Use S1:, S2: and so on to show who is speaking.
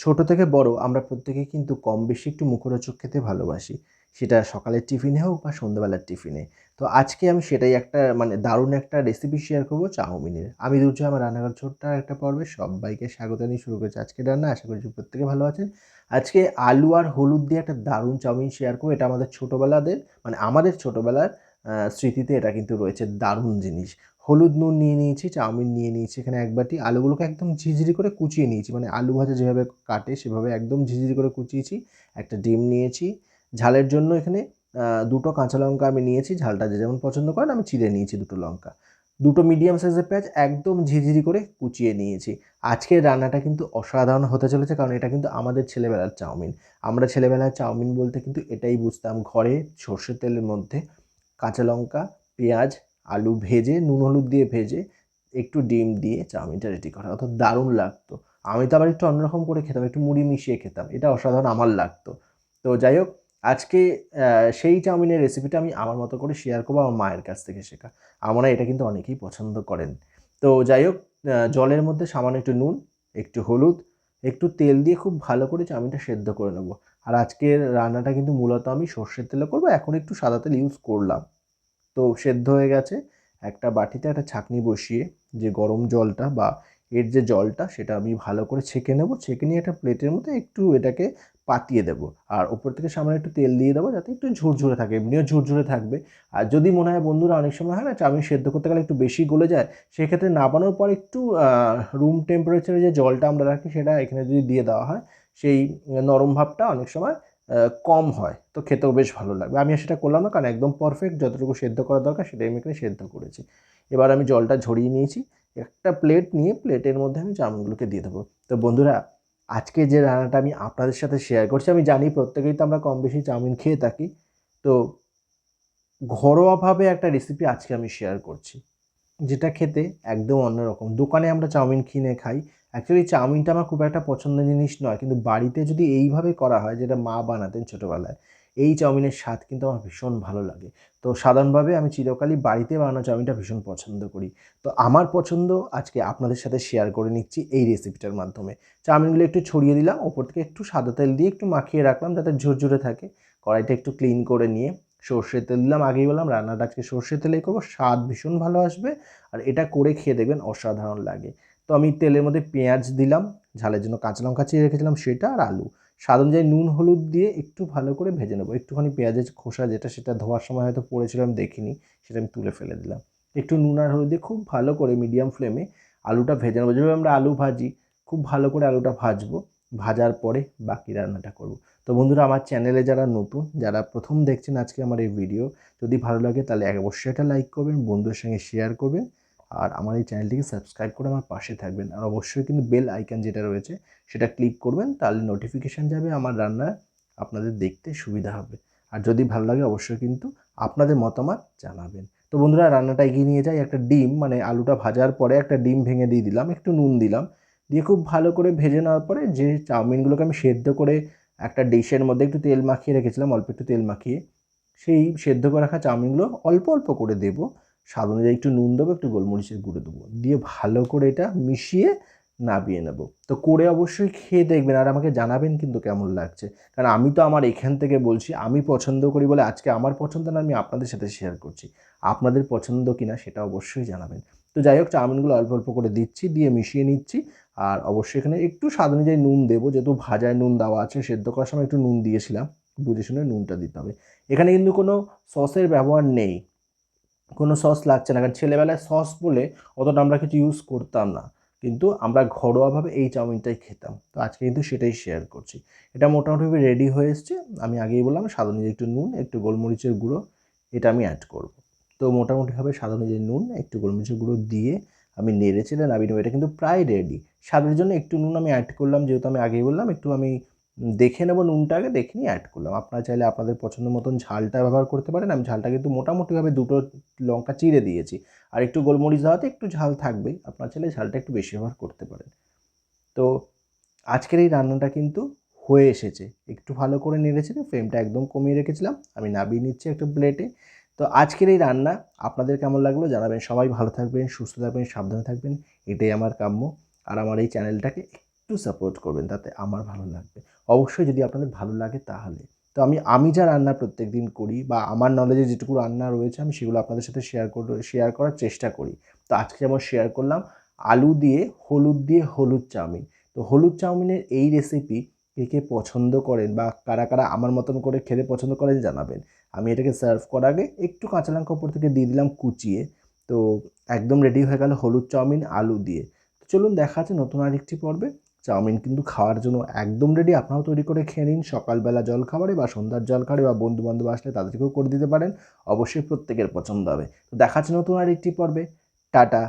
S1: ছোট থেকে বড় আমরা প্রত্যেকেই কিন্তু কম বেশি একটু মুখরোচক খেতে ভালোবাসি। সেটা সকালের টিফিনে হোক বা সন্ধ্যাবেলার টিফিনে। তো আজকে আমি সেটাই একটা মানে দারুণ একটা রেসিপি শেয়ার করব চাউমিনের। আমি দুর্জয় আমার রান্নাঘর ছোট্ট একটা পর্বে সবাইকে স্বাগত নিয়ে শুরু করেছি আজকে রান্না। আশা করছি প্রত্যেকে ভালো আছেন। আজকে আলু আর হলুদ দিয়ে একটা দারুণ চাউমিন শেয়ার করব। এটা আমাদের ছোটোবেলাদের মানে আমাদের ছোটোবেলার স্মৃতিতে এটা কিন্তু রয়েছে দারুণ জিনিস। হলুদ নুন নিয়ে নিয়েছি, চাউমিন নিয়ে নিয়েছি, এখানে এক বাটি আলুগুলোকে একদম ঝিঝিরি করে কুচিয়ে নিয়েছি। মানে আলু ভাজা যেভাবে কাটে সেভাবে একদম ঝিঝিরি করে কুচিয়েছি, একটা ডিম নিয়েছি। ঝালের জন্য এখানে দুটো কাঁচা লঙ্কা আমি নিয়েছি, ঝালটা যে যেমন পছন্দ করেন আমি চিড়ে নিয়েছি দুটো লঙ্কা। দুটো মিডিয়াম সাইজের পেঁয়াজ একদম ঝিঝিরি করে কুচিয়ে নিয়েছি। আজকের রান্নাটা কিন্তু অসাধারণ হতে চলেছে কারণ এটা কিন্তু আমাদের ছেলেবেলার চাউমিন। আমরা ছেলেবেলার চাউমিন বলতে কিন্তু এটাই বুঝতাম, ঘরে সর্ষের তেলের মধ্যে কাঁচা লঙ্কা, পেঁয়াজ, আলু ভেজে, নুন হলুদ দিয়ে ভেজে একটু ডিম দিয়ে চাউমিনটা রেডি করা। অত দারুণ লাগতো। আমি তো আবার একটু অন্যরকম করে খেতাম, একটু মুড়ি মিশিয়ে খেতাম। এটা অসাধারণ আমার লাগতো। তো যাই হোক, আজকে সেই চাউমিনের রেসিপিটা আমি আমার মতো করে শেয়ার করব আমার মায়ের কাছ থেকে শেখা। আমরা এটা কিন্তু অনেকেই পছন্দ করেন। তো যাই হোক জলের মধ্যে সামান্য একটু নুন, একটু হলুদ, একটু তেল দিয়ে খুব ভালো করে চাউমিনটা সেদ্ধ করে নেব। আর আজকের রান্নাটা কিন্তু মূলত আমি সর্ষের তেলে করব। এখন একটু সাদা তেল ইউজ করলাম। তো সেদ্ধ হয়ে গেছে। একটা বাটিতে একটা ছাঁকনি বসিয়ে যে গরম জলটা বা এর যে জলটা সেটা আমি ভালো করে ছেঁকে নেব। ছেঁকে নিয়ে একটা প্লেটের মধ্যে একটু এটাকে পাতিয়ে দেবো। আর ওপর থেকে সামনে একটু তেল দিয়ে দেবো যাতে একটু ঝুরঝুরে থাকে, এমনিও ঝুরঝুরে থাকবে। আর যদি মনে হয় বন্ধুরা অনেক সময় হয় না চাউমিন সেদ্ধ করতে গেলে একটু বেশি গলে যায়, সেক্ষেত্রে নামানোর পর একটু রুম টেম্পারেচারে যে জলটা আমরা রাখি সেটা এখানে যদি দিয়ে দেওয়া হয় সেই নরম ভাবটা অনেক সময় কম হয়। তো খেতেও বেশ ভালো লাগবে। আমি সেটা করলাম না, কারণ একদম পারফেক্ট যতটুকু সেদ্ধ করা দরকার সেটাই আমি এখানে সেদ্ধ করেছি। এবার আমি জলটা ঝরিয়ে নিয়েছি। একটা প্লেট নিয়ে প্লেটের মধ্যে আমি চাউমিনগুলোকে দিয়ে দেবো। তো বন্ধুরা, আজকে যে রান্নাটা আমি আপনাদের সাথে শেয়ার করছি, আমি জানি প্রত্যেকেই তো আমরা কম বেশি চাউমিন খেয়ে থাকি। তো ঘরোয়াভাবে একটা রেসিপি আজকে আমি শেয়ার করছি। যেটা খেতে একদম অন্যরকম। দোকানে আমরা চাউমিন কিনে খাই। অ্যাকচুয়ালি চাউমিনটা আমার খুব একটা পছন্দের জিনিস নয়, কিন্তু বাড়িতে যদি এইভাবে করা হয়, যেটা মা বানাতেন ছোটোবেলায়, এই চাউমিনের স্বাদ কিন্তু আমার ভীষণ ভালো লাগে। তো সাধারণভাবে আমি চিরকালই বাড়িতে বানানো চাউমিনটা ভীষণ পছন্দ করি। তো আমার পছন্দ, আজকে আপনাদের সাথে শেয়ার করে নিচ্ছি এই রেসিপিটার মাধ্যমে। চাউমিনগুলো একটু ছড়িয়ে দিলাম, ওপর থেকে একটু সাদা তেল দিয়ে একটু মাখিয়ে রাখলাম, যাতে ঝুরঝুরে থাকে। কড়াইটা একটু ক্লিন করে নিয়ে সর্ষের তেল দিলাম, আগেই বললাম, রান্নাটা আজকে সর্ষের তেলেই করব, স্বাদ ভীষণ ভালো আসবে, আর এটা করে খেয়ে দেখবেন অসাধারণ লাগে। তো আমি তেলের মধ্যে পেঁয়াজ দিলাম, ঝালের জন্য কাঁচা লঙ্কা চিড়ে রেখেছিলাম, সেটা আর আলু। স্বাদ অনুযায়ী নুন, হলুদ দিয়ে একটু ভালো করে ভেজে নেব। একটুখানি পেঁয়াজের খোসা যেটা, সেটা ধোয়ার সময় হয়তো পড়েছিলাম দেখিনি, সেটা আমি তুলে ফেলে দিলাম। একটু নুন আর হলুদ দিয়ে খুব ভালো করে মিডিয়াম ফ্লেমে আলুটা ভেজে নেব। যেভাবে আমরা আলু ভাজি, খুব ভালো করে আলুটা ভাজবো, ভাজার পরে বাকি রান্নাটা করব। তো বন্ধুরা, আমার চ্যানেলে যারা নতুন, যারা প্রথম দেখছেন আজকে আমার এই ভিডিও, যদি ভালো লাগে তাহলে অবশ্যই একটা লাইক করবেন বন্ধুর সঙ্গে শেয়ার করবেন। আর আমার এই চ্যানেলটিকে সাবস্ক্রাইব করে আমার পাশে থাকবেন। আর অবশ্যই কিন্তু বেল আইকন যেটা রয়েছে, সেটা ক্লিক করবেন, তাহলে নোটিফিকেশান যাবে, আমার রান্না আপনাদের দেখতে সুবিধা হবে। আর যদি ভালো লাগে, অবশ্যই কিন্তু আপনাদের মতামত জানাবেন। তো বন্ধুরা, রান্নাটা এগিয়ে নিয়ে যাই। একটা ডিম মানে আলুটা ভাজার পরে একটা ডিম ভেঙে দিয়ে দিলাম, একটু নুন দিলাম। দিয়ে খুব ভালো করে ভেজে নেওয়ার পরে যে চাউমিনগুলোকে আমি সেদ্ধ করে একটা ডিশের মধ্যে একটু তেল মাখিয়ে রেখেছিলাম, অল্প একটু তেল মাখিয়ে, সেই সেদ্ধ করে রাখা চাউমিনগুলো অল্প অল্প করে দেবো। স্বাদ অনুযায়ী একটু নুন দেবো, একটু গোলমরিচের গুঁড়ো দেবো। দিয়ে ভালো করে এটা মিশিয়ে নাবিয়ে নেব। তো করে অবশ্যই খেয়ে দেখবেন আর আমাকে জানাবেন কিন্তু কেমন লাগছে। কারণ আমি তো আমার এখান থেকে বলছি, আমি পছন্দ করি বলে আজকে আমার পছন্দ না, আমি আপনাদের সাথে শেয়ার করছি। আপনাদের পছন্দ কিনা সেটা অবশ্যই জানাবেন। তো যাই হোক, চাউমিনগুলো অল্প অল্প করে দিচ্ছি, দিয়ে মিশিয়ে নিচ্ছি। আর অবশ্যই এখানে একটু স্বাদ অনুযায়ী নুন দেবো, যেহেতু ভাজায় নুন দেওয়া আছে, সেদ্ধ করার সময় একটু নুন দিয়েছিলাম, বুঝে শুনে নুনটা দিতে হবে। এখানে কিন্তু কোনো সসের ব্যবহার নেই। কোনো সস লাগছে না। কারণ ছেলেবেলায় সস বলে অতটা আমরা কিছু ইউজ করতাম না। কিন্তু আমরা ঘরোয়াভাবে এই চাউমিনটাই খেতাম। তো আজকে কিন্তু সেটাই শেয়ার করছি। এটা মোটামুটি রেডি হয়ে এসছে। আমি আগেই বললাম স্বাদ একটু নুন, একটু গোলমরিচের গুঁড়ো, এটা আমি অ্যাড করব। তো মোটামুটিভাবে স্বাদ অনুযায়ী নুন, একটু গোলমরিচের গুঁড়ো দিয়ে আমি নেড়ে চেড়ে নামিয়ে এটা কিন্তু প্রায় রেডি স্বাদের জন্য একটু নুন আমি অ্যাড করলাম, যেহেতু আমি আগেই বললাম, একটু আমি দেখে নেব নুনটা আগে, দেখে নিয়ে অ্যাড করলাম। আপনারা চাইলে আপনাদের পছন্দ মতন ঝালটা ব্যবহার করতে পারেন। আমি ঝালটা কিন্তু মোটামুটিভাবে দুটো লঙ্কা চিড়ে দিয়েছি। আর একটু গোলমরিচ দেওয়াতে একটু ঝাল থাকবে আপনারা চাইলে ঝালটা একটু বেশি ব্যবহার করতে পারেন। তো আজকের এই রান্নাটা কিন্তু হয়ে এসেছে। একটু ভালো করে নেড়েছে ফ্লেমটা একদম কমিয়ে রেখেছিলাম। আমি নাবিয়ে নিচ্ছি একটা প্লেটে তো আজকের এই রান্না আপনাদের কেমন লাগল জানাবেন। সবাই ভালো থাকবেন, সুস্থ থাকবেন, সাবধানে থাকবেন। এটাই আমার কাম্য। আর আমার এই চ্যানেলটাকে একটু সাপোর্ট করবেন, তাতে আমার ভালো লাগবে। অবশ্যই যদি আপনাদের ভালো লাগে তাহলে। তো আমি আমি যা রান্না প্রত্যেক দিন করি বা আমার নলেজে যেটুকু রান্না রয়েছে, আমি সেগুলো আপনাদের সাথে শেয়ার করে শেয়ার করার চেষ্টা করি। তো আজকে যেমন শেয়ার করলাম, আলু দিয়ে হলুদ দিয়ে হলুদ চাউমিন। তো হলুদ চাউমিনের এই রেসিপি কে কে পছন্দ করেন বা কারা কারা আমার মতন করে খেতে পছন্দ করেন জানাবেন। আমি এটাকে সার্ভ করার আগে একটু কাঁচা লঙ্কা উপর থেকে দিয়ে দিলাম কুচিয়ে। তো একদম রেডি হয়ে গেল হলুদ চাউমিন, আলু দিয়ে। তো চলুন দেখা আছে নতুন আরেকটি পর্বে। চাউমিন কিন্তু খাওয়ার জন্য একদম রেডি আপনারাও তৈরি করে খেয়ে নিন। সকালবেলা জল খাবারে বা সন্ধ্যার জল খাবারে বা বন্ধু বান্ধব আসলে তাদেরকেও করে দিতে পারেন। অবশ্যই প্রত্যেকের পছন্দ হবে। তো দেখাচ্ছে নতুন আর একটি পর্বে। টাটা।